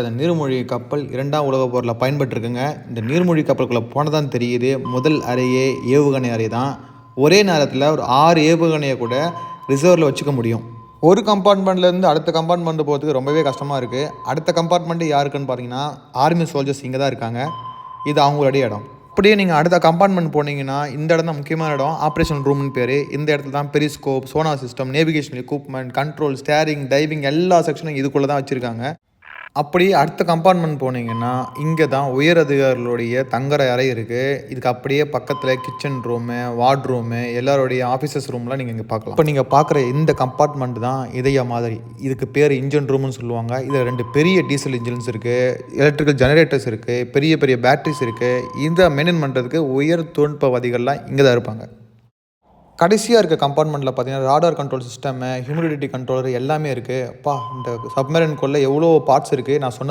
அந்த நீர்மூழ்கி கப்பல் இரண்டாம் உலகப் போரில் பயன்பட்டுருக்குங்க இந்த நீர்மூழ்கி கப்பலுக்குள்ளே போனதான் தெரியுது. முதல் அறையே ஏவுகணை அறை தான். ஒரே நேரத்தில் ஒரு ஆறு ஏவுகணையை கூட ரிசர்வில் வச்சுக்க முடியும். ஒரு கம்பார்ட்மெண்ட்லேருந்து அடுத்த கம்பார்ட்மெண்ட் போகிறதுக்கு ரொம்பவே கஷ்டமாக இருக்குது அடுத்த கம்பார்ட்மெண்ட்டு யாருக்குன்னு பார்த்தீங்கன்னா ஆர்மி சோல்ஜர்ஸ் இங்கே தான் இருக்காங்க. இது அவங்களுடைய இடம். அப்படியே நீங்கள் அடுத்த கம்பார்ட்மெண்ட் போனீங்கன்னா இந்த இடம் தான் முக்கியமான இடம். ஆப்ரேஷன் ரூம்னு பேர். இந்த இடத்துல தான் periscope sonar system navigation equipment control steering diving எல்லா செக்ஷனும் இதுக்குள்ளே தான் வச்சுருக்காங்க. அப்படி அடுத்த கம்பார்ட்மெண்ட் போனீங்கன்னா இங்கே தான் உயர் அதிகாரிகளுடைய தங்குற அறை இருக்குது இதுக்கு அப்படியே பக்கத்தில் கிச்சன் ரூமு வார்ட் ரூமு எல்லாருடைய ஆஃபீஸஸ் ரூம்லாம் நீங்கள் இங்கே பார்க்கலாம். இப்போ நீங்கள் பார்க்குற இந்த கம்பார்ட்மெண்ட் தான் இதய மாதிரி. இதுக்கு பேர் இன்ஜின் ரூம்னு சொல்லுவாங்க. இதில் ரெண்டு பெரிய டீசல் இன்ஜின்ஸ் இருக்குது எலக்ட்ரிக்கல் ஜெனரேட்டர்ஸ் இருக்குது பெரிய பெரிய பேட்டரிஸ் இருக்குது இதை மெயின்டைன் பண்ணுறதுக்கு உயர் தொழில்நுட்பவாதிகள்லாம் இங்கே தான் இருப்பாங்க. கடைசியாக இருக்க கம்பார்ட்மெண்ட்டில் பார்த்தீங்கன்னா radar control system humidity controller எல்லாமே இருக்குது அப்பா இந்த சப்மரீனுக்குள்ளே எவ்வளோ பார்ட்ஸ் இருக்குது நான் சொன்ன